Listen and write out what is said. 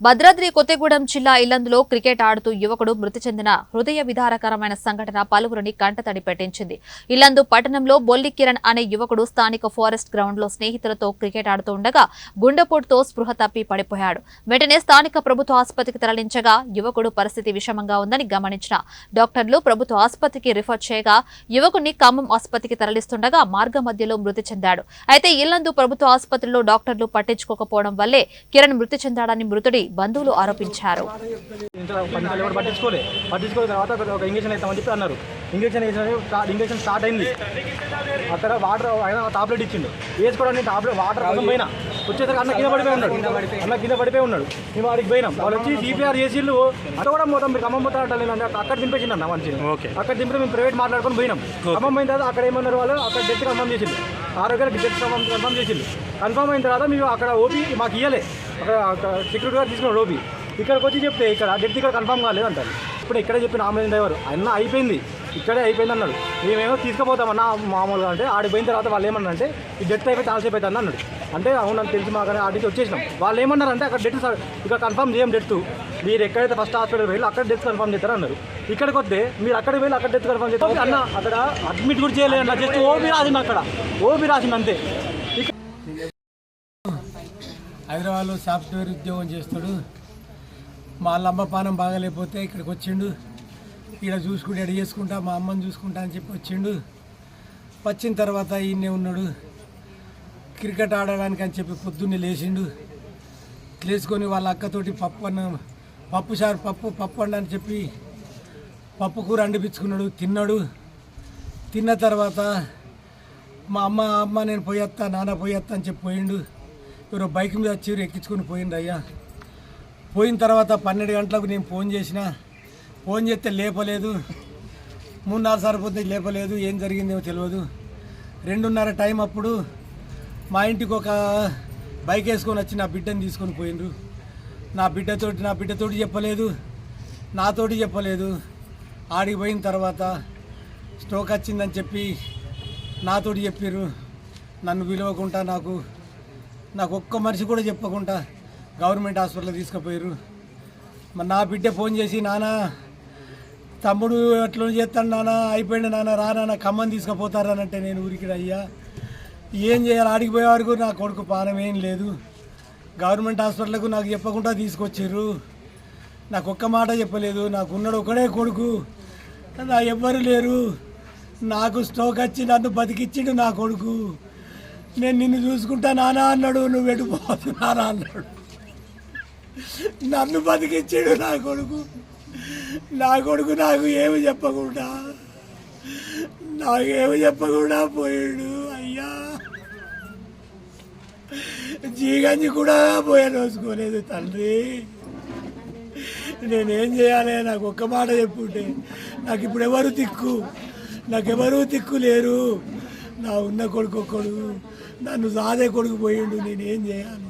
భద్రాద్రి కొత్తగూడెం జిల్లా ఇల్లందులో క్రికెట్ ఆడుతూ యువకుడు మృతి చెందిన హృదయ విధారకరమైన సంఘటన పలువురిని కంటతడి పెట్టించింది. ఇల్లందు పట్టణంలో బొల్లి కిరణ్ అనే యువకుడు స్థానిక ఫారెస్ట్ గ్రౌండ్లో స్నేహితులతో క్రికెట్ ఆడుతూ ఉండగా గుండెపోటుతో స్పృహ తప్పి పడిపోయాడు. వెంటనే స్థానిక ప్రభుత్వ ఆసుపత్రికి తరలించగా యువకుడు పరిస్థితి విషమంగా ఉందని గమనించిన డాక్టర్లు ప్రభుత్వ ఆసుపత్రికి రిఫర్ చేయగా యువకుడిని ఖమ్మం ఆసుపత్రికి తరలిస్తుండగా మార్గ మధ్యలో మృతి చెందాడు. అయితే ఇల్లందు ప్రభుత్వ ఆసుపత్రిలో డాక్టర్లు పట్టించుకోకపోవడం వల్లే కిరణ్ మృతి చెందాడని మృతుడి బంధువులు ఆరోపించారు. పట్టించుకోలే. తర్వాత ఒక- ఇంజక్షన్ వేస్తామని చెప్పి అన్నారు. ఇంజక్షన్ వేసిన ఇంజక్షన్ స్టార్ట్ అయింది. అక్కడ వాటర్ ఆయన టాబ్లెట్ ఇచ్చిండు. వేసుకోవడానికి టాబ్లెట్ వాటర్ కోసం పోయినా. వచ్చేసరికి అన్న కింద పడిపోయి ఉన్నాడు. అన్న కింద పడిపోయి ఉన్నాడు. మేము వాడికి పోయినాం. వాళ్ళు వచ్చి సిపిఆర్ చేసిళ్ళు అక్కడ కూడా మొత్తం మీరు ఖమ్మం పోతా అంటే నేను అక్కడ దింపేసిండు అన్న అక్కడ దింపితే మేము ప్రైవేట్ మాట్లాడుకొని పోయినాం. ఖమ్మం పోయిన తర్వాత అక్కడ ఏమన్నారు వాళ్ళు? అక్కడ డెత్ కన్ఫర్మ్ చేసిండు ఆరోగ్య డెత్ కన్ఫర్మ్ కన్ఫర్మ్ చేసిండు. కన్ఫర్మ్ అయిన తర్వాత మేము అక్కడ ఓపీ మాకు ఇవ్వలే అక్కడ సెక్యూరిటీ గారు తీసుకున్నాడు ఓపీ. ఇక్కడికి వచ్చి చెప్తే ఇక్కడ డెత్ ఇక్కడ కన్ఫర్మ్ కాలేదు అంటారు ఇప్పుడు ఇక్కడే చెప్పిన ఆంబులెన్స్ డ్రైవర్ అన్న అయిపోయింది. ఇక్కడే అయిపోయింది అన్నాడు. మేమేమో తీసుకుపోతామన్నా మామూలుగా అంటే ఆడిపోయిన తర్వాత వాళ్ళు ఏమన్నా అంటే ఈ డెత్ అయిపోయి చాలాసేపు అవుతుంది అన్నాడు. అంటే అవునని తెలిసి మాకు ఆడికి వచ్చేసినాం. వాళ్ళు ఏమన్నారంటే అక్కడ డెత్ ఇక్కడ కన్ఫర్మ్ చేయం డెత్ మీరు ఎక్కడైతే ఫస్ట్ హాస్పిటల్ వెళ్ళి అక్కడ డెత్ కన్ఫర్మ్ చేస్తారు అన్నారు. ఇక్కడికి వస్తే మీరు అక్కడికి వెళ్ళి అక్కడ డెత్ కన్ఫర్మ్ చేస్తారు? అన్న అక్కడ అడ్మిట్ కూడా చేయలేదు అన్న. జస్ట్ ఓపీ రాసింది అక్కడ. ఓపీ రాసింది అంతే. హైదరాబాద్లో సాఫ్ట్వేర్ ఉద్యోగం చేస్తాడు. మా వాళ్ళమ్మ పానం బాగాలేకపోతే ఇక్కడికి వచ్చిండు. ఇక్కడ చూసుకుంటే ఎడ చేసుకుంటా మా అమ్మని చూసుకుంటా అని చెప్పి వచ్చిండు. వచ్చిన తర్వాత ఈయనే ఉన్నాడు. క్రికెట్ ఆడడానికి అని చెప్పి పొద్దున్నే లేచిండు. లేచుకొని వాళ్ళ అక్కతోటి పప్పు అన్న పప్పు సార్ పప్పు పప్పు అండి అని చెప్పి పప్పు కూర అండిపించుకున్నాడు తిన్నాడు. తిన్న తర్వాత మా అమ్మ అమ్మ నేను పోయేస్తా నాన్న పోయేస్తా అని చెప్పి పోయిండు. ఎవరో బైక్ మీద వచ్చి ఎక్కించుకొని పోయిండు అయ్యా. పోయిన తర్వాత పన్నెండు గంటలకు నేను ఫోన్ చేసిన. ఫోన్ చేస్తే లేపలేదు. మూడు నాలుగు లేపలేదు. ఏం జరిగిందేమో తెలియదు రెండున్నర టైం అప్పుడు మా ఇంటికి ఒక బైక్ వేసుకొని వచ్చి నా బిడ్డని తీసుకొని పోయిండ్రు. నా బిడ్డతోటి నా బిడ్డతోటి చెప్పలేదు. నాతోటి చెప్పలేదు. ఆడికి పోయిన తర్వాత స్ట్రోక్ వచ్చిందని చెప్పి నాతోటి చెప్పారు నన్ను విలువకుండా నాకు. నాకు ఒక్క మనిషి కూడా చెప్పకుండా గవర్నమెంట్ హాస్పిటల్ తీసుకుపోయారు మరి నా బిడ్డ ఫోన్ చేసి నానా తమ్ముడు ఎట్లా చేస్తాడు నాన్న? అయిపోయింది నాన్న రా నాన్న ఖమ్మం తీసుకుపోతారనంటే నేను ఊరికి అయ్యా ఏం చేయాలి? ఆడికి పోయే వరకు నా కొడుకు పానం ఏం లేదు. గవర్నమెంట్ హాస్పిటల్కు నాకు చెప్పకుండా తీసుకొచ్చారు. నాకు ఒక్క మాట చెప్పలేదు. నాకు ఉన్నాడు ఒకడే కొడుకు. నా ఎవ్వరు లేరు. నాకు స్ట్రోక్ వచ్చి నన్ను బతికిచ్చిండు నా కొడుకు. నేను నిన్ను చూసుకుంటా నానా అన్నాడు. నువ్వు ఎడిపోతు నానా అన్నాడు. నన్ను బతికిచ్చాడు నా కొడుకు. నా కొడుకు నాకు ఏమి చెప్పకుండా నాకేమి చెప్పకుండా పోయాడు. అయ్యా జీగంజి కూడా పోయా రోజుకోలేదు తండ్రి. నేనేం చేయాలి? నాకు ఒక్క మాట చెప్పుంటే నాకు ఇప్పుడు ఎవరు తిక్కు నాకెవరూ తిక్కు లేరు. నా ఉన్న కొడుకు ఒక్కడు నన్ను సాదే కొడుకు పోయిండు నేనేం చేయాలి?